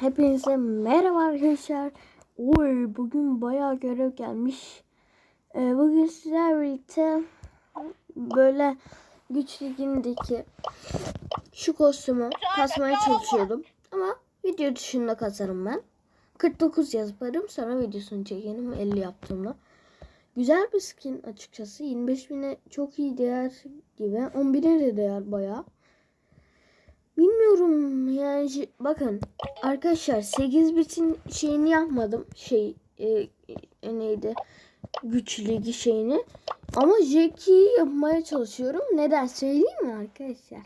Hepinize merhaba arkadaşlar. Oy bugün bayağı görev gelmiş. Ee, bugün sizlerle birlikte böyle güç ligindeki şu kostümü kasmaya çalışıyordum. Ama video dışında kasarım ben. 49 yaparım sonra videosunu çekerim 50 yaptığımda. Güzel bir skin açıkçası. 25 bine çok iyi değer gibi. 11'e de değer bayağı. Bilmiyorum yani bakın arkadaşlar 8 bitin şeyini yapmadım şey e, e, neydi güç ligi şeyini. Ama Jackie'yi yapmaya çalışıyorum. Neden söyleyeyim mi arkadaşlar?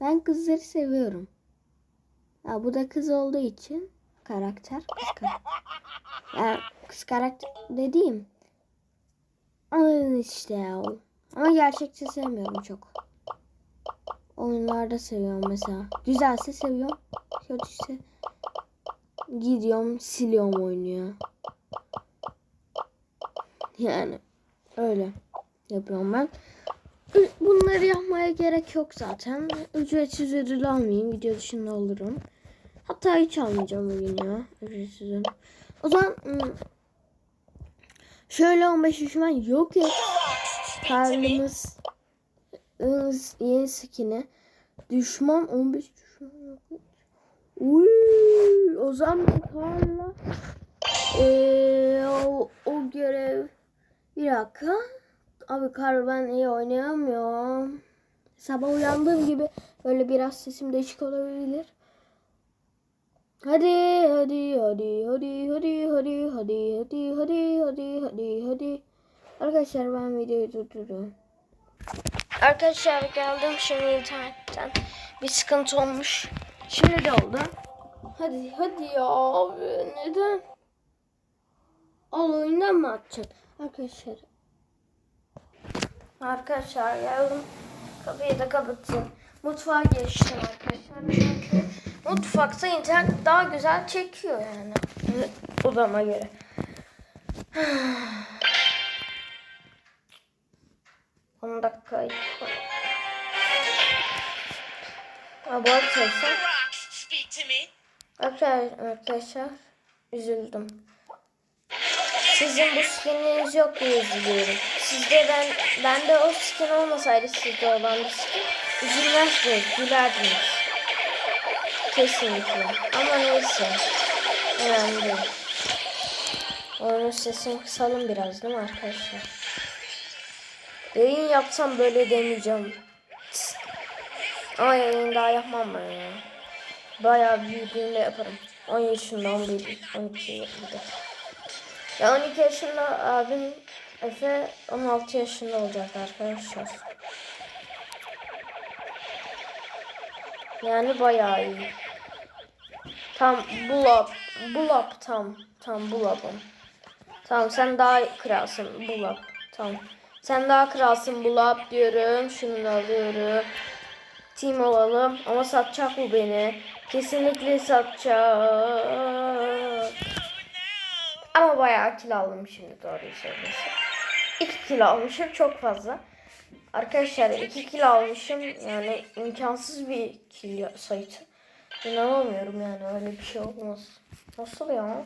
Ben kızları seviyorum. Ya bu da kız olduğu için karakter kız karakter ya kız karakter dediğim anladın işte ya ama gerçekçi sevmiyorum çok Oyunlarda seviyorum mesela. Güzelse seviyorum. Kötüyse gidiyorum siliyorum oynuyor. Yani öyle yapıyorum ben. Bunları yapmaya gerek yok zaten. Ücretsiz ödül almayayım. Video dışında olurum. Hatta hiç almayacağım bugün ya. Ücretsiz ödül. O zaman ım, şöyle 15 düşman yok et. Karnımız yeni skin'e düşman 15 düşman yok. Uy, o zaman Karla ee, o, o görev bir dakika. Abi Kar ben iyi oynayamıyorum. Sabah uyandığım gibi böyle biraz sesim değişik olabilir. Hadi hadi hadi hadi hadi hadi hadi hadi hadi hadi hadi hadi. Arkadaşlar ben videoyu durduruyorum. Arkadaşlar geldim şimdi internetten. Bir sıkıntı olmuş. Şimdi de oldu. Hadi hadi ya abi neden? Al oyundan mı atacaksın? Arkadaşlar. Arkadaşlar geldim. Kapıyı da kapattım. Mutfağa geçtim arkadaşlar. Çünkü mutfakta internet daha güzel çekiyor yani. Odama göre. On dakika. Ha, bu arada arkadaşlar, arkadaşlar, arkadaşlar üzüldüm. Sizin bu skininiz yok diye üzülüyorum. Sizde ben, bende o skin olmasaydı sizde olan bir skin üzülmezdiniz, gülerdiniz. Kesinlikle. Ama neyse. Önemli değil. Oyunun sesini kısalım biraz değil mi arkadaşlar? Yayın yapsam böyle demeyeceğim. Tıs. Ama yayın daha yapmam ben ya. Bayağı büyüdüğünde yaparım. 10 yaşında, 11, 12 yaşında. Ya 12 yaşında abim Efe 16 yaşında olacak arkadaşlar. Yani bayağı iyi. Tam bulap, bulap tam, tam bulapım. Tamam sen daha kralsın bulap. Tamam. Sen daha kralsın bulap diyorum. Şunu alıyorum. Team olalım ama satacak bu beni. Kesinlikle satacak. Ama bayağı kilo aldım şimdi doğruyu söylüyorsun. 2 kilo almışım çok fazla. Arkadaşlar 2 kilo almışım yani imkansız bir kilo sayısı. İnanamıyorum yani öyle bir şey olmaz. Nasıl ya?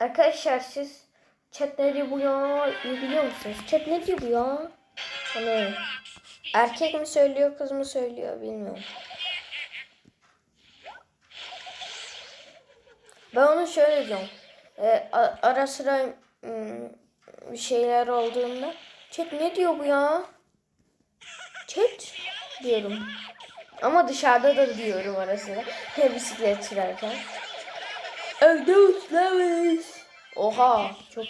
Arkadaşlar siz chat ne diyor bu ya? İyi biliyor musunuz? Chat ne diyor bu ya? Hani erkek mi söylüyor kız mı söylüyor bilmiyorum. Ben onu şöyle diyorum. Ee, ara sıra ım, bir şeyler olduğunda chat ne diyor bu ya? Chat diyorum. Ama dışarıda da diyorum ara sıra. Bisiklet sürerken. Evde uslamış. Oha çok.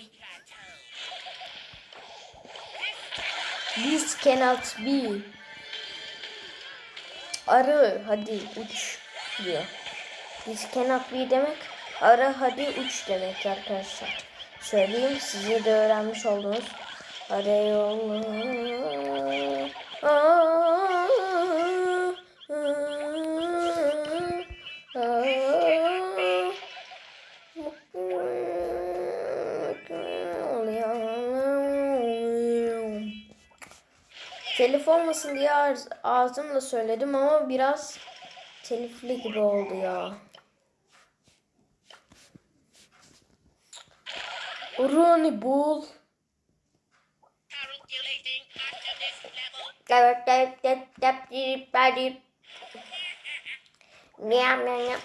This cannot be. Arı hadi uç diyor. This cannot be demek arı hadi uç demek arkadaşlar. Söyleyeyim size de öğrenmiş oldunuz. Arı yolu. Telif olmasın diye ağzımla söyledim ama biraz telifli gibi oldu ya. Miyav miyav.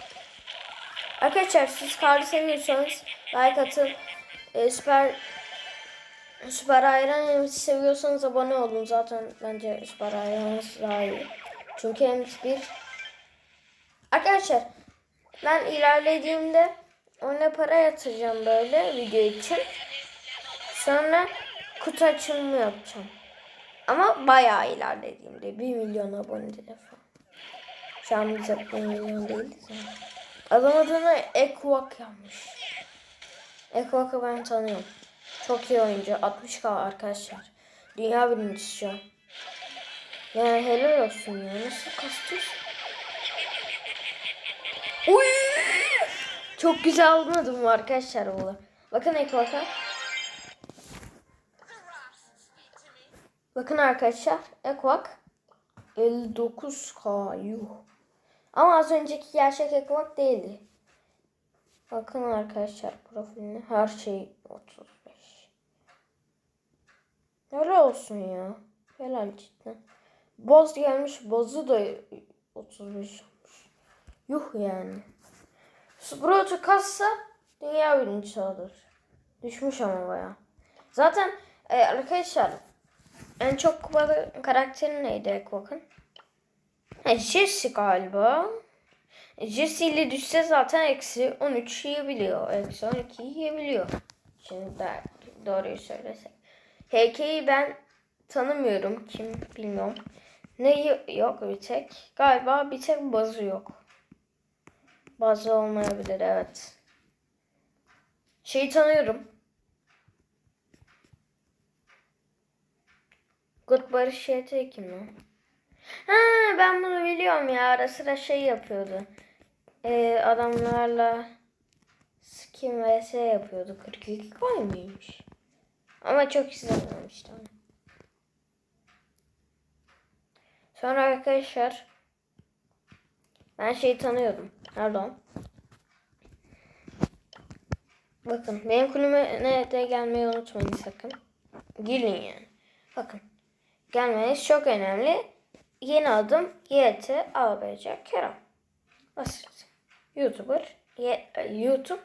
Arkadaşlar siz karlı seviyorsanız like atın. Ee, süper Süper Ayran Yemisi seviyorsanız abone olun. Zaten bence Süper Ayran daha iyi. Çünkü hem bir Arkadaşlar ben ilerlediğimde ona para yatıracağım böyle video için. Sonra kutu açılımı yapacağım. Ama bayağı ilerlediğimde 1 milyon abone falan. Şu an biz 1 milyon değiliz. Adam adını Ekvak yapmış. Ekvak'ı ben tanıyorum. Çok iyi oyuncu. 60k arkadaşlar. Dünya birincisi şu an. Yani helal olsun ya. Nasıl kastıyorsun? Uy! Çok güzel olmadı mı arkadaşlar bu? Bakın Ekvak'a. Bakın arkadaşlar. Ekvak. 59k yuh. Ama az önceki gerçek Ekvak değildi. Bakın arkadaşlar profiline her şey 35. Helal olsun ya. Helal cidden. Boz gelmiş. Bozu da 35 olmuş. Yuh yani. Sprout'u kassa dünya birincisi olur. Düşmüş ama baya. Zaten e, arkadaşlar en çok kupalı karakteri neydi Ekvak'ın? Ha, Jesse galiba. Jesse ile düşse zaten eksi 13 yiyebiliyor. Eksi 12 yiyebiliyor. Şimdi de doğruyu söylesek. HK'yi ben tanımıyorum. Kim bilmiyorum. Ne yok bir tek? Galiba bir tek bazı yok. Bazı olmayabilir evet. Şeyi tanıyorum. Good Barış YT kim lan? Ha ben bunu biliyorum ya. Ara sıra şey yapıyordu. Ee, adamlarla skin vs yapıyordu. 42 koy muymuş? Ama çok izlememişti onu. Sonra arkadaşlar ben şeyi tanıyordum. Pardon. Bakın benim kulübe de gelmeyi unutmayın sakın. Girin yani. Bakın. Gelmeniz çok önemli. Yeni adım YT ABC Kerem. Basit. YouTuber. Y YouTube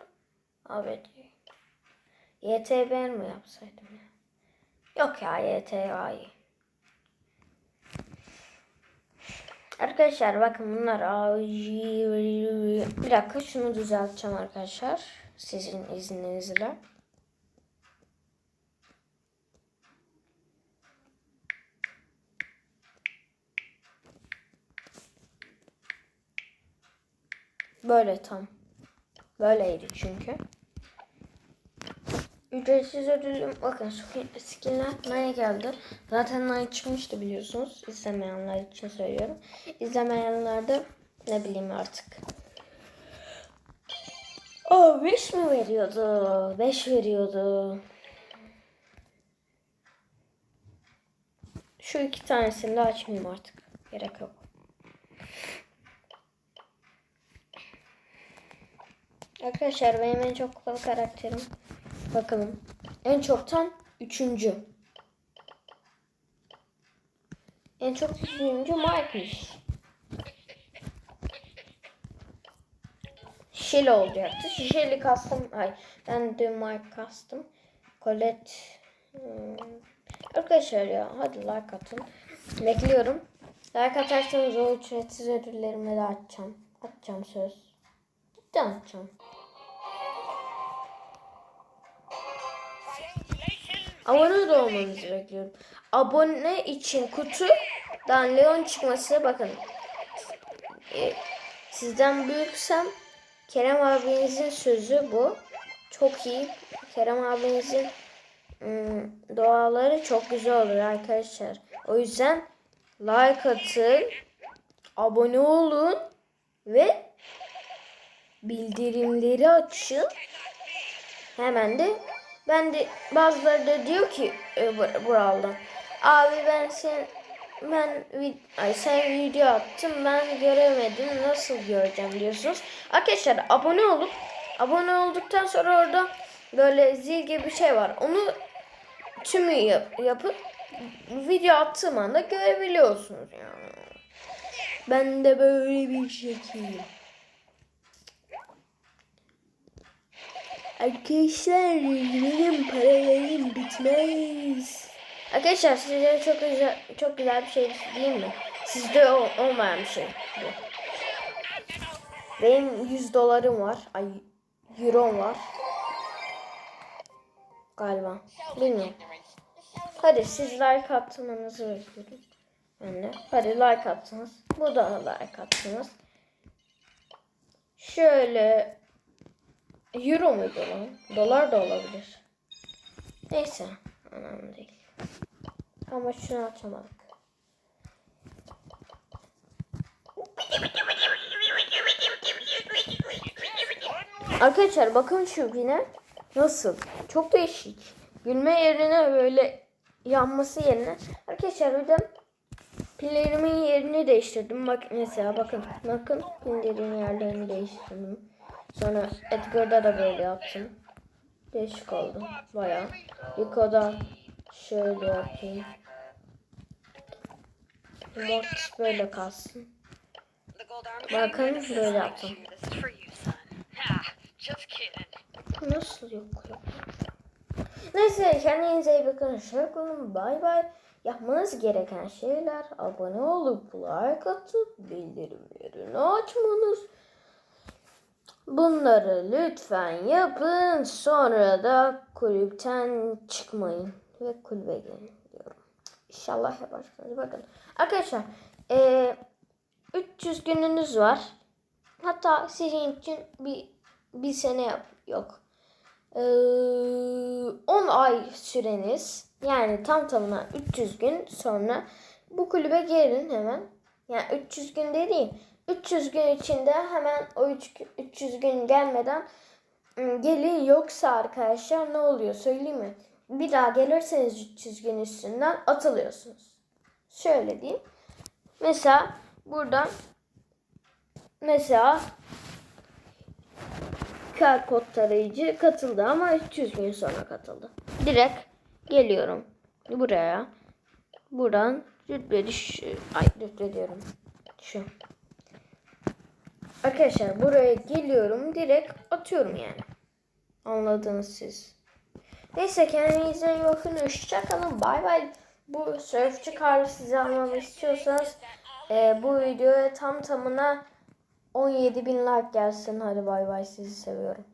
ABC. YTB mi yapsaydım ya? Yok ya YTA. Arkadaşlar bakın bunlar bir dakika şunu düzelteceğim arkadaşlar sizin izninizle. Böyle tam. Böyleydi çünkü. Ücretsiz ödülüm bakın skin- skinler Nine geldi. Zaten Nine çıkmıştı biliyorsunuz. İzlemeyenler için söylüyorum. İzlemeyenler de ne bileyim artık. O 5 mi veriyordu? 5 veriyordu. Şu iki tanesini de açmayayım artık. Gerek yok. Arkadaşlar benim en çok kupalı karakterim. Bakalım. En çoktan üçüncü. En çok üçüncü Mike'mış. Şişeli olacaktı. Şişeli kastım. Ay ben de Mike kastım. Colette. Hmm. Arkadaşlar ya hadi like atın. Bekliyorum. Like atarsanız o ücretsiz ödüllerimi de açacağım. Atacağım söz. Cidden atacağım. Abone olmanızı bekliyorum. Abone için kutudan Leon çıkması bakın. E, sizden büyüksem Kerem abinizin sözü bu. Çok iyi. Kerem abinizin ım, duaları çok güzel olur arkadaşlar. O yüzden like atın, abone olun ve bildirimleri açın. Hemen de ben de bazıları da diyor ki e, Bural'dan. Abi ben sen ben ay sen video attın ben göremedim nasıl göreceğim diyorsunuz. Arkadaşlar abone olup abone olduktan sonra orada böyle zil gibi bir şey var. Onu tümü yap- yapıp video attığım anda görebiliyorsunuz yani. Ben de böyle bir şekil. Arkadaşlar benim paralarım bitmez. Arkadaşlar size çok güzel çok güzel bir şey diyeyim mi? Sizde olmayan bir şey bu. Benim 100 dolarım var. Ay euro var. Galiba. Bilmiyorum. Hadi siz like atmanızı bekliyorum. Ben de. Hadi like attınız. Bu da like attınız. Şöyle Euro muydu lan? Dolar da olabilir. Neyse. Önemli değil. Ama şunu açamadık. Arkadaşlar bakın şu güne nasıl? Çok değişik. Gülme yerine böyle yanması yerine. Arkadaşlar bir de pillerimin yerini değiştirdim. Bak mesela bakın. Bakın pillerin yerlerini değiştirdim. Sonra Edgar'da da böyle yaptım. Değişik oldu. Baya. Rico'da şöyle yapayım. Mortis böyle kalsın. Bakın böyle yaptım. Nasıl yok ya? Neyse kendinize iyi bakın. Hoşça kalın. Bay bay. Yapmanız gereken şeyler abone olup like atıp bildirimlerini açmanız. Bunları lütfen yapın. Sonra da kulüpten çıkmayın. Ve kulübe gelin diyorum. İnşallah yaparsınız. Bakın. Arkadaşlar eee 300 gününüz var. Hatta sizin için bir bir sene yap yok. Ee, 10 ay süreniz yani tam tamına 300 gün sonra bu kulübe gelin hemen. Yani 300 gün dediğim 300 gün içinde hemen o üç- 300 gün gelmeden gelin yoksa arkadaşlar ne oluyor söyleyeyim mi? Bir daha gelirseniz 300 gün üstünden atılıyorsunuz. Şöyle diyeyim. Mesela buradan mesela QR kod tarayıcı katıldı ama 300 gün sonra katıldı. Direkt geliyorum buraya. Buradan rütbe düş... Ay rütbe diyorum. Şu. Arkadaşlar buraya geliyorum. Direkt atıyorum yani. Anladınız siz. Neyse kendinize iyi bakın. Hoşçakalın. Bay bay. Bu sörfçü karı size almamı istiyorsanız e, bu videoya tam tamına 17 bin like gelsin. Hadi bay bay sizi seviyorum.